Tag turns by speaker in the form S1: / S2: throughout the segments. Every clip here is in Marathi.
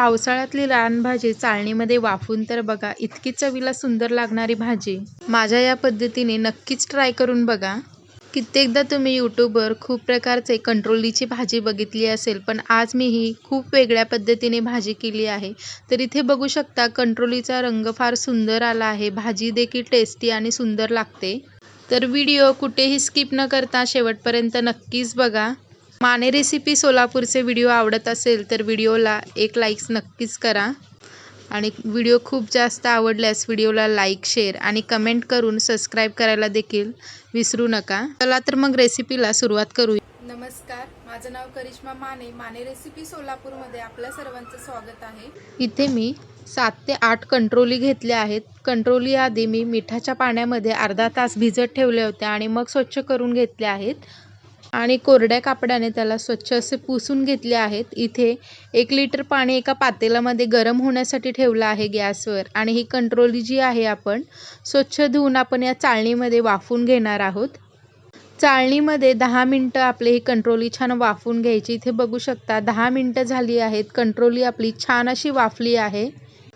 S1: पावसाळ्यातली रानभाजी चाळणीमध्ये वाफून तर बघा इतकी चवीला सुंदर लागणारी भाजी. माझ्या या पद्धतीने नक्कीच ट्राय करून बघा. कित्येकदा तुम्ही यूट्यूबवर खूप प्रकारचे कंट्रोलीची भाजी बघितली असेल पण आज मी ही खूप वेगळ्या पद्धतीने भाजी केली आहे. तर इथे बघू शकता कंट्रोलीचा रंग फार सुंदर आला आहे. भाजी देखील टेस्टी आणि सुंदर लागते. तर व्हिडिओ कुठेही स्किप न करता शेवटपर्यंत नक्कीच बघा. माने रेसिपी सोलापूरचे व्हिडिओ आवडत असेल तर व्हिडिओला एक लाईक्स नक्कीच करा. आणि व्हिडिओ खूप जास्त आवडल्यास व्हिडिओला लाईक शेअर आणि कमेंट करून सबस्क्राईब करायला देखील विसरू नका. चला तर मग रेसिपीला सुरुवात करू
S2: नमस्कार माझं नाव करिश्मा माने. माने रेसिपी सोलापूरमध्ये आपल्या सर्वांचं स्वागत आहे.
S1: इथे मी सात ते आठ कंट्रोली घेतल्या आहेत. कंट्रोली आधी मी मिठाच्या पाण्यामध्ये अर्धा तास भिजत ठेवले होते आणि मग स्वच्छ करून घेतले आहेत. आणि कोरड्या कापडाने त्याला स्वच्छ असे पुसून घेतले आहेत. इथे एक लिटर पाणी एका पातेल्यामध्ये गरम होण्यासाठी ठेवलं आहे गॅसवर आणि ही कंट्रोली जी आहे आपण स्वच्छ धुवून आपण या चाळणीमध्ये वाफून घेणार आहोत. चाळणीमध्ये दहा मिनटं आपली ही कंट्रोली छान वाफवून घ्यायची. इथे बघू शकता दहा मिनटं झाली आहेत. कंट्रोली आपली छान अशी वाफली आहे.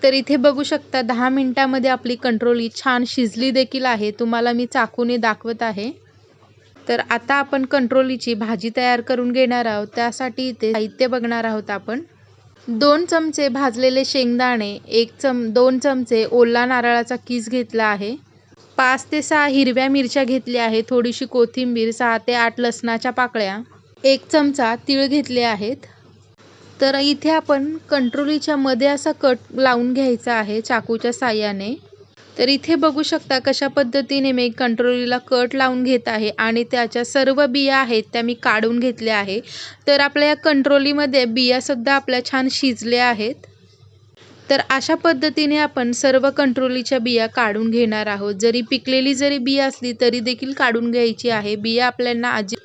S1: तर इथे बघू शकता दहा मिनटामध्ये आपली कंट्रोली छान शिजली देखील आहे. तुम्हाला मी चाकूने दाखवत आहे. तर आता आपण कंट्रोलीची भाजी तयार करून घेणार आहोत. त्यासाठी इथे साहित्य बघणार आहोत आपण. दोन चमचे भाजलेले शेंगदाणे एक चम दोन चमचे ओला नारळाचा किस घेतला आहे. पाच ते सहा हिरव्या मिरच्या घेतल्या आहे थोडीशी कोथिंबीर सहा ते आठ लसणाच्या पाकळ्या एक चमचा तीळ घेतले आहेत. तर इथे आपण कंट्रोलीच्या मध्ये असा कट लावून घ्यायचा आहे चाकूच्या साह्याने. तर इथे बघू शकता कशा पद्धतीने मी कंट्रोलीला कट लावून घेत आहे आणि त्याच्या सर्व बिया आहेत त्या मी काढून घेतल्या आहे. तर आपल्या या कंट्रोलीमध्ये बियासुद्धा आपल्या छान शिजल्या आहेत. तर अशा पद्धतीने आपण सर्व कंट्रोलीच्या बिया काढून घेणार आहोत. जरी पिकलेली जरी बिया असली तरी देखील काढून घ्यायची आहे. बिया आपल्याला अजि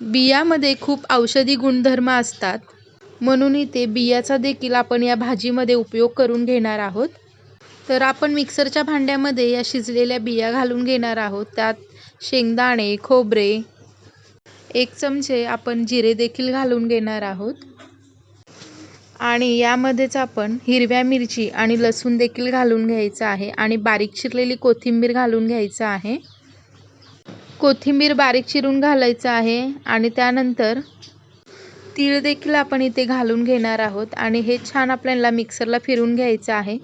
S1: बियामध्ये खूप औषधी गुणधर्म असतात. म्हणून इथे बियाचा देखील आपण या भाजीमध्ये उपयोग करून घेणार आहोत. तर आपण मिक्सरच्या भांड्यामध्ये या शिजलेल्या बिया घालून घेणार आहोत. त्यात शेंगदाणे खोबरे एक चमचे आपण जिरे देखील घालून घेणार आहोत. आणि यामध्येच आपण हिरव्या मिरची आणि लसूण देखील घालून घ्यायचं आहे आणि बारीक चिरलेली कोथिंबीर घालून घ्यायचं आहे. कोथिंबीर बारीक चिरून घालायचं आहे आणि त्यानंतर तीळ देखील आपण इथे घालून घेणार आहोत. आणि हे छान आपल्याला मिक्सरला फिरून घ्यायचं आहे.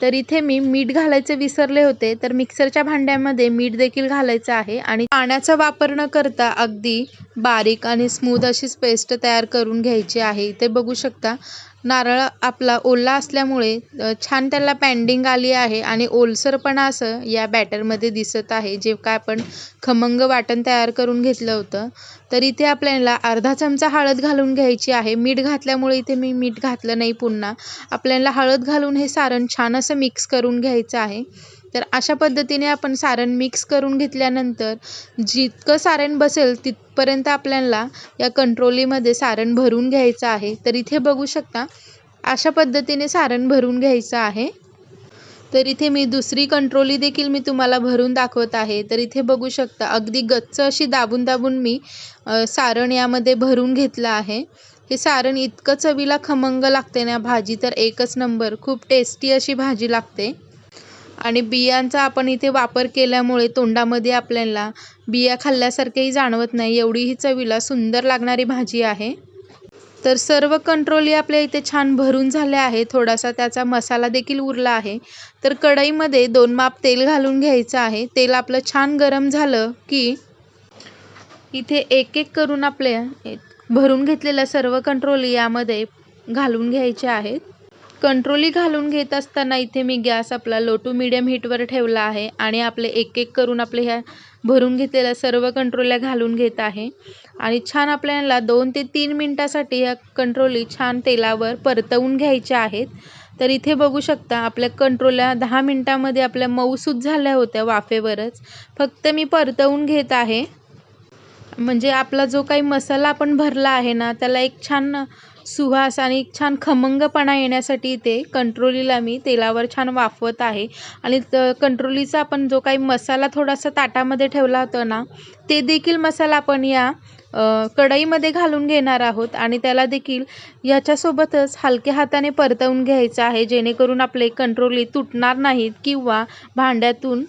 S1: तर इथे मी मीठ घालायचे विसरले होते तर मिक्सरच्या भांड्यामध्ये मीठ देखील घालायचं आहे आणि पाण्याचा वापर न करता अगदी बारीक आणि स्मूथ अशीच पेस्ट तयार करून घ्यायची आहे. इथे बघू शकता नारळ आपला ओला असल्यामुळे छान त्याला पँडिंग आली आहे आणि ओलसरपणा असं या बॅटरमध्ये दिसत आहे. जे काय आपण खमंग वाटण तयार करून घेतलं होतं. तर इथे आपल्याला अर्धा चमचा हळद घालून घ्यायची आहे. मीठ घातल्यामुळे इथे मी मीठ घातलं नाही पुन्हा. आपल्याला हळद घालून हे सारण छान असं मिक्स करून घ्यायचं आहे. तर अशा पद्धतीने आपण सारण मिक्स करून घेतल्यानंतर जितकं सारण बसेल तिथपर्यंत आपल्याला या कंट्रोलीमध्ये सारण भरून घ्यायचं आहे. तर इथे बघू शकता अशा पद्धतीने सारण भरून घ्यायचं आहे. तर इथे मी दुसरी कंट्रोली देखील मी तुम्हाला भरून दाखवत आहे. तर इथे बघू शकता अगदी गच्च अशी दाबून दाबून मी सारण यामध्ये भरून घेतलं आहे. हे सारण इतकं चवीला खमंग लागते ना भाजी तर एकच नंबर खूप टेस्टी अशी भाजी लागते. आणि बियांचा आपण इथे वापर केल्यामुळे तोंडामध्ये आपल्याला बिया खाल्ल्यासारखेही जाणवत नाही एवढी ही चवीला सुंदर लागणारी भाजी आहे. तर सर्व कंट्रोली आपल्या इथे छान भरून झाल्या आहे थोडासा त्याचा मसाला देखील उरला आहे. तर कढईमध्ये दोन माप तेल घालून घ्यायचं आहे. तेल आपलं छान गरम झालं की इथे एक एक करून आपल्या भरून घेतलेल्या सर्व कंट्रोली यामध्ये घालून घ्यायच्या आहेत. कंट्रोली घालून घेत असताना इथे मी गॅस आपला लो टू मिडियम हीटवर ठेवला आहे आणि आपले एक एक करून आपले ह्या भरून घेतलेल्या सर्व कंट्रोल्या घालून घेत आहे. आणि छान आपल्याला दोन ते तीन मिनटासाठी ह्या कंट्रोली छान तेलावर परतवून घ्यायच्या आहेत. तर इथे बघू शकता आपल्या कंट्रोल्या दहा मिनटामध्ये आपल्या मऊसूद झाल्या होत्या वाफेवरच. फक्त मी परतवून घेत आहे. म्हणजे आपला जो काही मसाला आपण भरला आहे ना त्याला एक छान सुवास आणि छान खमंगपणा येण्यासाठी ते कंट्रोलीला मी तेलावर छान वाफवत आहे. आणि कंट्रोलीचा आपण जो काही मसाला थोडासा ताटामध्ये ठेवला होता ना ते देखील मसाला आपण या कढईमध्ये घालून घेणार आहोत. आणि त्याला देखील याच्यासोबतच हलक्या हाताने परतवून घ्यायचं आहे जेणेकरून आपले कंट्रोली तुटणार नाहीत किंवा भांड्यातून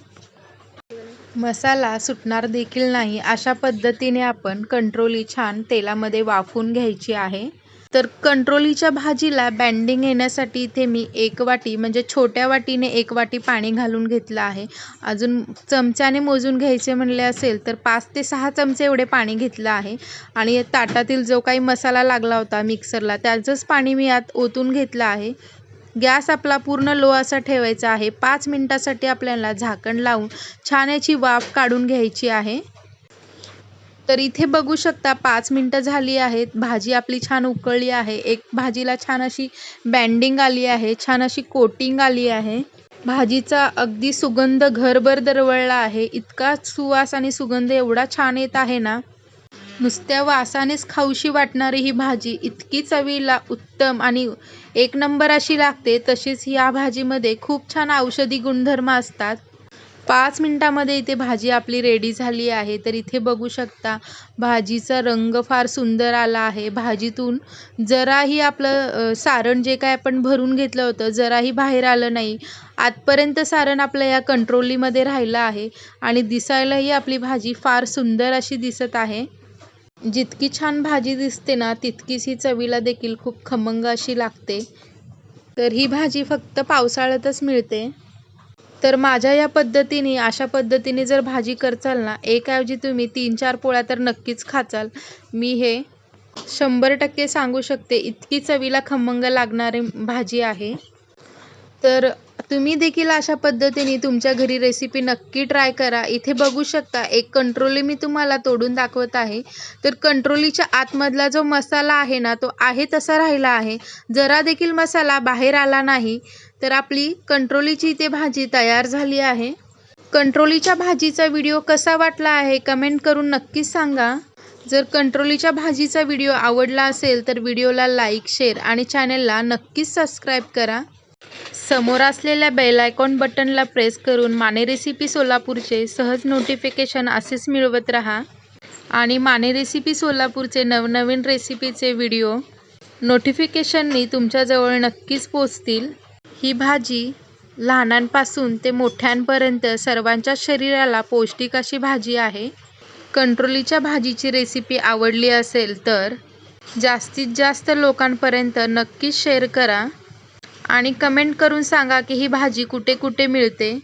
S1: मसाला सुटणार देखील नाही. अशा पद्धतीने आपण कंट्रोली छान तेलामध्ये वाफवून घ्यायची आहे. तर कंट्रोलीच्या भाजीला बँडिंग येण्यासाठी इथे मी एक वाटी म्हणजे छोट्या वाटीने एक वाटी पाणी घालून घेतलं आहे. अजून चमच्याने मोजून घ्यायचे म्हणले असेल तर पाच ते सहा चमचे एवढे पाणी घेतलं आहे. आणि ताटातील जो काही मसाला लागला होता मिक्सरला त्याचंच पाणी मी यात ओतून घेतलं आहे. गॅस आपला पूर्ण लो असा ठेवायचा आहे. पाच मिनटासाठी आपल्याला झाकण लावून छान याची वाफ काढून घ्यायची आहे. तर इथे बघू शकता पाच मिनटं झाली आहेत. भाजी आपली छान उकळली आहे. एक भाजीला छान अशी बँडिंग आली आहे. छान अशी कोटिंग आली आहे. भाजीचा अगदी सुगंध घरभर दरवळला आहे. इतका सुवास आणि सुगंध एवढा छान येत आहे ना. नुसत्या वासानेच खाऊशी वाटणारी ही भाजी इतकी चवीला उत्तम आणि एक नंबर अशी लागते. तशीच ह्या भाजीमध्ये खूप छान औषधी गुणधर्म असतात. पाच मिनटामध्ये इथे भाजी आपली रेडी झाली आहे. तर इथे बघू शकता भाजीचा रंग फार सुंदर आला आहे. भाजीतून जराही आपलं सारण जे काय आपण भरून घेतलं होतं जराही बाहेर आलं नाही. आतपर्यंत सारण आपलं या कंट्रोलीमध्ये राहिलं आहे आणि दिसायलाही आपली भाजी फार सुंदर अशी दिसत आहे. जितकी छान भाजी दिसते ना तितकीच ही चवीला देखील खूप खमंग अशी लागते. तर ही भाजी फक्त पावसाळ्यातच मिळते. तर माझ्या या पद्धतीने अशा पद्धतीने जर भाजी करचाल ना एकाऐवजी तुम्ही तीन चार पोळ्या तर नक्कीच खाचाल. मी हे शंभर टक्के सांगू शकते इतकी चवीला खमंग लागणारी भाजी आहे. तर तुम्ही देखील अशा पद्धतीने तुमच्या घरी रेसिपी नक्की ट्राय करा. इथे बघू शकता एक कंट्रोली मी तुम्हाला तोडून दाखवत आहे. तर कंट्रोलीच्या आतमधला जो मसाला आहे ना तो आहे तसा राहिला आहे. जरा देखील मसाला बाहेर आला नाही. तर आपली कंट्रोलीची इथे भाजी तयार झाली आहे. कंट्रोलीच्या भाजीचा व्हिडिओ कसा वाटला आहे कमेंट करून नक्कीच सांगा. जर कंट्रोलीच्या भाजीचा व्हिडिओ आवडला असेल तर व्हिडिओला लाईक शेअर आणि चॅनलला नक्कीच सबस्क्राईब करा. समोर असलेल्या बेल आयकॉन बटनला प्रेस करून माने रेसिपी सोलापूरचे सहज नोटिफिकेशन असेच मिळवत राहा. आणि माने रेसिपी सोलापूरचे नवनवीन रेसिपीचे व्हिडिओ नोटिफिकेशननी तुमच्याजवळ नक्कीच पोचतील ही भाजी लहानांपासून ते मोठ्यांपर्यंत सर्वांच्या शरीराला पौष्टिक अशी भाजी आहे. कंट्रोलीच्या भाजीची रेसिपी आवडली असेल तर जास्तीत जास्त लोकांपर्यंत नक्कीच शेअर करा आणि कमेंट करून सांगा की ही भाजी कुठे कुठे मिळते.